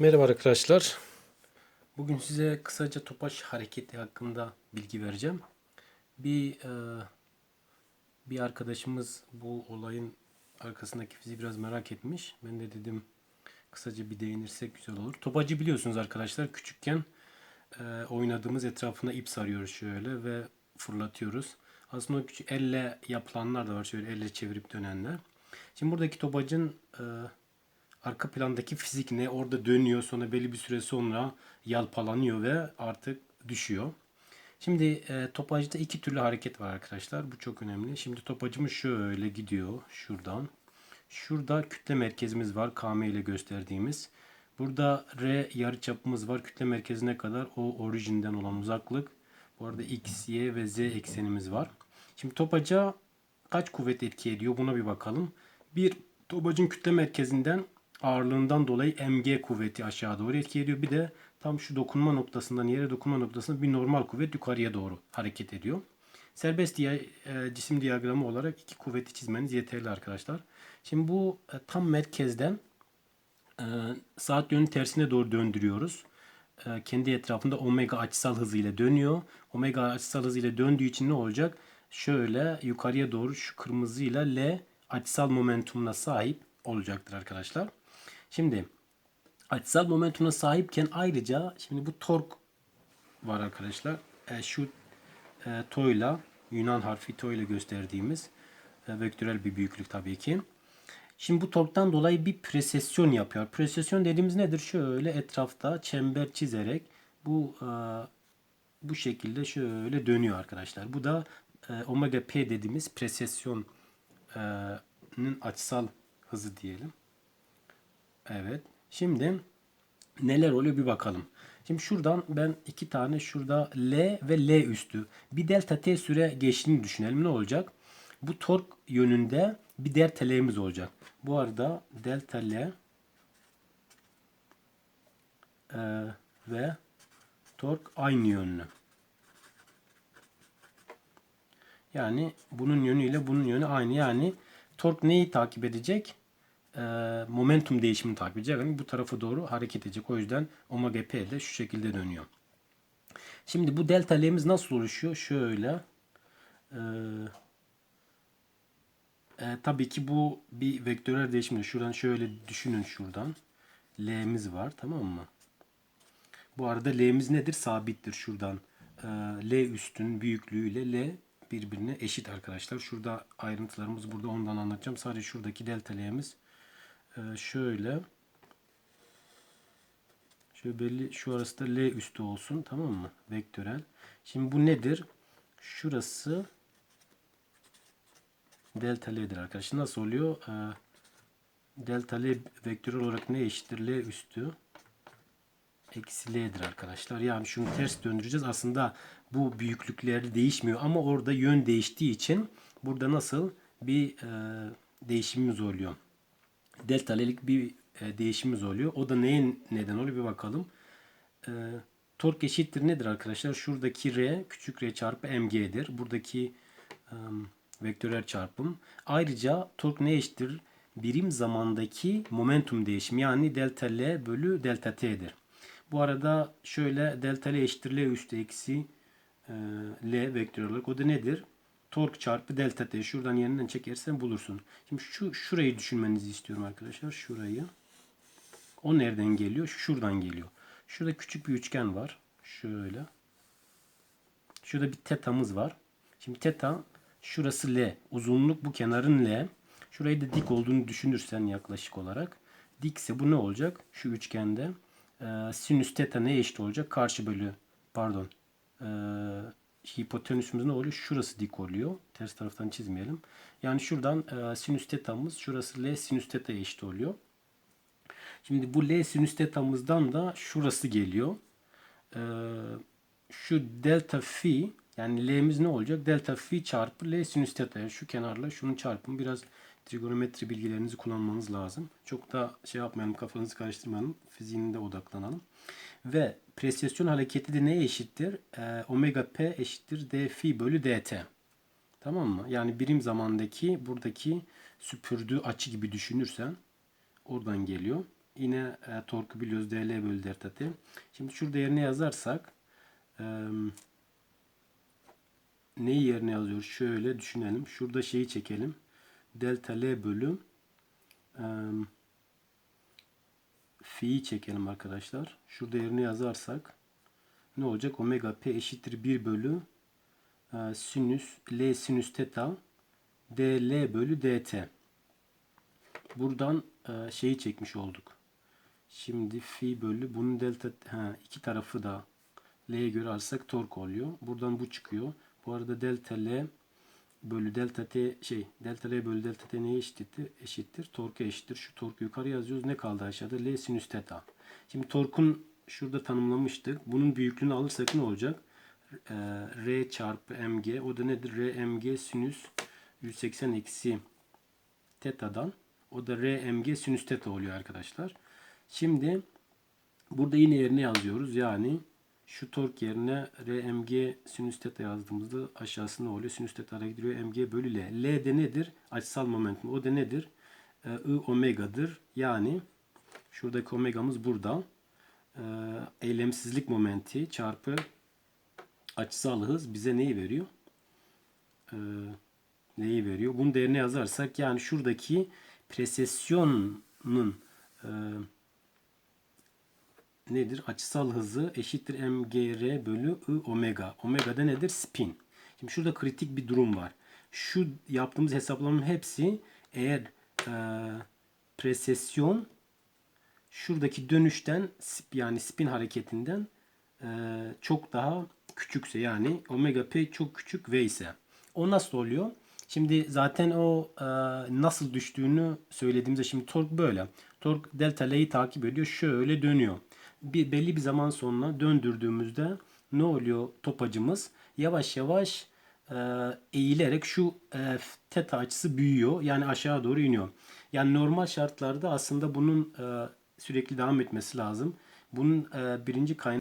Merhaba arkadaşlar. Bugün size kısaca topaç hareketi hakkında bilgi vereceğim. Bir e, bir arkadaşımız bu olayın arkasındaki fiziği biraz merak etmiş. Ben de dedim kısaca bir değinirsek güzel olur. Topacı biliyorsunuz arkadaşlar küçükken e, oynadığımız etrafına ip sarıyoruz şöyle ve fırlatıyoruz. Aslında küçük elle yapılanlar da var şöyle elle çevirip dönenler. Şimdi buradaki topacın e, arka plandaki fizik ne orada dönüyor sonra belli bir süre sonra yalpalanıyor ve artık düşüyor. Şimdi e, topacıda iki türlü hareket var arkadaşlar. Bu çok önemli. Şimdi topacımız şöyle gidiyor şuradan. Şurada kütle merkezimiz var KM ile gösterdiğimiz. Burada R yarıçapımız var kütle merkezine kadar o orijinden olan uzaklık. Bu arada X, Y ve Z eksenimiz var. Şimdi topaca kaç kuvvet etki ediyor buna bir bakalım. Bir topacın kütle merkezinden ağırlığından dolayı mg kuvveti aşağı doğru etki ediyor. Bir de tam şu dokunma noktasından yere dokunma noktasında bir normal kuvvet yukarıya doğru hareket ediyor. Serbest diye, cisim diyagramı olarak iki kuvveti çizmeniz yeterli arkadaşlar. Şimdi bu e, tam merkezden e, saat yönü tersine doğru döndürüyoruz. E, kendi etrafında omega açısal hızıyla dönüyor. Omega açısal hızıyla döndüğü için ne olacak? Şöyle yukarıya doğru şu kırmızıyla L açısal momentumuna sahip olacaktır arkadaşlar. Şimdi açısal momentumuna sahipken ayrıca şimdi bu tork var arkadaşlar. E, şu e, toyla Yunan harfi toyla gösterdiğimiz e, vektörel bir büyüklük tabii ki. Şimdi bu torktan dolayı bir presesyon yapıyor. Presesyon dediğimiz nedir? Şöyle etrafta çember çizerek bu e, bu şekilde şöyle dönüyor arkadaşlar. Bu da e, omega p dediğimiz presesyonun açısal hızı diyelim. Evet. Şimdi neler oluyor bir bakalım. Şimdi şuradan ben iki tane şurada L ve L üstü bir delta T süre geçtiğini düşünelim. Ne olacak? Bu tork yönünde bir delta L'miz olacak. Bu arada delta L e, ve tork aynı yönlü. Yani bunun yönüyle bunun yönü aynı. Yani tork neyi takip edecek? Momentum değişimini takip edecek. Yani bu tarafa doğru hareket edecek. O yüzden omega p de şu şekilde dönüyor. Şimdi bu delta L'miz nasıl oluşuyor? Şöyle. E, e, tabii ki bu bir vektörel değişim. Şuradan şöyle düşünün şuradan. L'miz var tamam mı? Bu arada L'miz nedir? Sabittir şuradan. E, L üstün büyüklüğüyle L birbirine eşit arkadaşlar. Şurada ayrıntılarımız burada ondan anlatacağım. Sadece şuradaki delta L'miz ee, şöyle şöyle belli şu arası da L üstü olsun tamam mı? Vektörel. Şimdi bu nedir? Şurası delta L'dir arkadaşlar. Nasıl oluyor? Ee, delta L vektörel olarak ne eşittir? L üstü eksi L'dir arkadaşlar. Yani şunu ters döndüreceğiz. Aslında bu büyüklükleri değişmiyor ama orada yön değiştiği için burada nasıl bir e, değişimimiz oluyor delta L'lik bir e, değişimimiz oluyor. O da neyin neden oluyor bir bakalım. E, tork eşittir nedir arkadaşlar? Şuradaki R küçük R çarpı mg'dir. Buradaki e, vektörel çarpım. Ayrıca tork ne eşittir? Birim zamandaki momentum değişimi yani delta L bölü delta T'dir. Bu arada şöyle delta L eşittir L üstü eksi e, L vektörel olarak o da nedir? Tork çarpı delta t. Şuradan yerinden çekersen bulursun. Şimdi şu şurayı düşünmenizi istiyorum arkadaşlar. Şurayı. O nereden geliyor? Şuradan geliyor. Şurada küçük bir üçgen var. Şöyle. Şurada bir tetamız var. Şimdi teta şurası L. Uzunluk bu kenarın L. Şurayı da dik olduğunu düşünürsen yaklaşık olarak. Dikse bu ne olacak? Şu üçgende e, sinüs teta ne eşit olacak? Karşı bölü pardon. E, hipotenüsümüz ne oluyor? Şurası dik oluyor. Ters taraftan çizmeyelim. Yani şuradan e, sinüs tetamız şurası L sinüs teta'ya eşit oluyor. Şimdi bu L sinüs tetamızdan da şurası geliyor. E, şu delta phi yani L'miz ne olacak? Delta phi çarpı L sinüs teta. Yani şu kenarla şunun çarpımı biraz trigonometri bilgilerinizi kullanmanız lazım. Çok da şey yapmayalım kafanızı karıştırmayalım. Fiziğinde odaklanalım. Ve presesyon hareketi de neye eşittir? E, omega p eşittir d phi bölü dt. Tamam mı? Yani birim zamandaki buradaki süpürdüğü açı gibi düşünürsen oradan geliyor. Yine e, torku biliyoruz dl bölü delta t. Şimdi şurada yerine yazarsak e, neyi yerine yazıyoruz? Şöyle düşünelim. Şurada şeyi çekelim. Delta L bölü e, fi'yi çekelim arkadaşlar. Şurada yerine yazarsak ne olacak? Omega p eşittir 1 bölü e, sinüs L sinüs teta dl bölü dt. Buradan e, şeyi çekmiş olduk. Şimdi fi bölü bunun delta ha, iki tarafı da L'ye göre alırsak tork oluyor. Buradan bu çıkıyor. Bu arada delta L bölü delta T şey delta L bölü delta T neye eşittir? Eşittir. Torka eşittir. Şu torku yukarı yazıyoruz. Ne kaldı aşağıda? L sinüs teta. Şimdi torkun şurada tanımlamıştık. Bunun büyüklüğünü alırsak ne olacak? Ee, R çarpı mg. O da nedir? R mg sinüs 180 eksi teta'dan. O da R mg sinüs teta oluyor arkadaşlar. Şimdi burada yine yerine yazıyoruz. Yani şu tork yerine RMG sinüs teta yazdığımızda aşağısı ne oluyor? Sinüs teta gidiyor mg bölü L. L de nedir? Açısal momentum. O da nedir? Ee, I omega'dır. Yani şuradaki omegamız burada. Ee, eylemsizlik momenti çarpı açısal hız bize neyi veriyor? Ee, neyi veriyor? Bunun değerini yazarsak yani şuradaki presesyonun e, nedir? Açısal hızı eşittir mgr bölü i omega. Omega da nedir? Spin. Şimdi şurada kritik bir durum var. Şu yaptığımız hesaplamanın hepsi eğer e, presesyon şuradaki dönüşten yani spin hareketinden e, çok daha küçükse yani omega p çok küçük v ise o nasıl oluyor? Şimdi zaten o e, nasıl düştüğünü söylediğimizde şimdi tork böyle. Tork delta L'yi takip ediyor. Şöyle dönüyor. Bir belli bir zaman sonra döndürdüğümüzde ne oluyor topacımız? Yavaş yavaş e, eğilerek şu e, teta açısı büyüyor. Yani aşağı doğru iniyor. Yani normal şartlarda aslında bunun e, sürekli devam etmesi lazım. Bunun e, birinci kaynağı